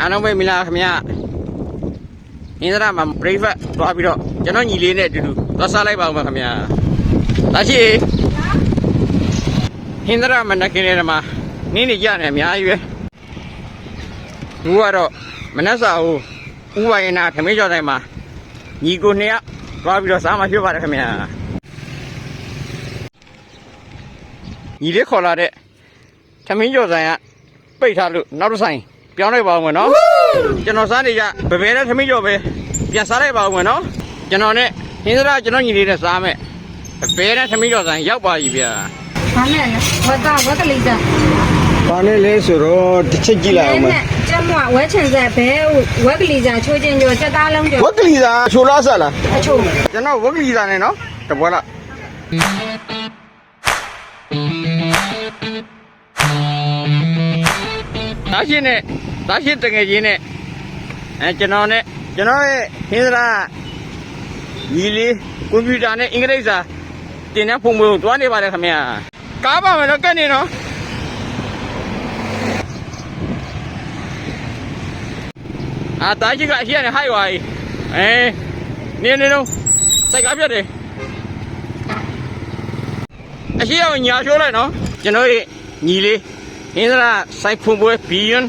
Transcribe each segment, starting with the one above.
အားလုံးပဲမင်္ဂလာခင်ဗျာအင်းဒရာမှာ breakfast သွားပြီးတော့ကျွန်တော်ညီလေးနဲ့အတူတူသွားစားလိုက်ပါဦးမယ်ခင်ဗျာဒါရှိဟင်းဒရာမှာနခင်နေမှာနင်းနေကြတယ်အများကြီးပဲဘူးကတော့မနှက်စာဟိုဥဝိုင်နာထမင်းကျော်တိုင်းမှာညီကိုနှစ်ယောက်သွားပြီးတော့စားမှဖြစ်ပါတယ်ခင်ဗျာညီလေးခေါ်လာတဲ့ ထမင်းကျော်ဆိုင်ကပိတ်ထားလို့နောက်တစ်ဆိုင်ပြောင်းလိုက်ပါဦးမယ်နော်ကျွန်တော်စားနေကြဘယ်ဘယ်နဲ့သမီးကျော်ပဲပြန်စားလိုက်ပါဦးမယ်နော်ကျွန်တော်နဲ့ဟင်းစရာကျွန်တော်ညီလေးနဲ့စားမယ်ဘယ်နဲ့သမီးကျော်ဆိုင်ရောက်ပါပြီဗျာဘာနဲ့လဲဝတ်တော့ဝက်ကလေးစားဘာနဲ့လဲဆိုတော့တစ်ချက်ကြည့်လိုက်အောင်မယ်ကျမဝက်ချင်ဆက်ဘဲဝက်ကလေးစားချိုးချင်းကျော်စက်သားလုံးကျော်ဝက်ကလီစာချိုလားဆက်လားအချို့ကျွန်တော်ဝက်ကလီစာနဲ့နော်တပွဲလား သားရှင်းနဲ့သားရှင်းတငယ်ချင်းနဲ့အဲကျွန်တော်နဲ့ကျွန်တော်ရဲ့ဟင်းစရာညီလေးကွန်ပျူတာနဲ့အင်္ဂလိပ်စာတင်တဲ့ဖုန်းမျိုးတွားနေပါတယ်ခင်ဗျာကားပါမယ်တော့ကဲနေနော်အာတားကြီးကအရှိရနေဟိုက်ပါ ਈ အဲနေနေတော့စိုက်ကားပြတ်တယ်အရှိရကိုညာချိုးလိုက်နော်ကျွန်တော်ရဲ့ညီလေး ဟင်းစရာစိုက်ဖုန်းပွဲဘီယွန်း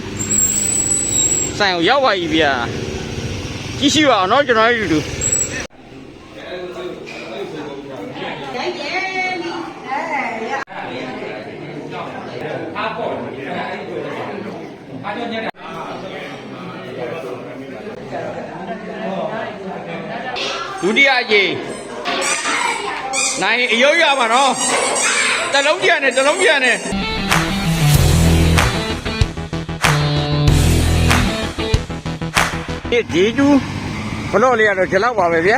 ဆိုင်ကိုရောက်ပါပြီဗျာကြည့်ရှိပါအောင်နော်ကျွန်တော်ရဲ့လူလူဒုတိယအကြီးနိုင်အယုတ်ရပါနော်တလုံးကြံနဲ့တလုံးကြံနဲ့ဒီ ဒီကျူဘလို့လေးရတော့ဒီလောက်ပါပဲဗျာ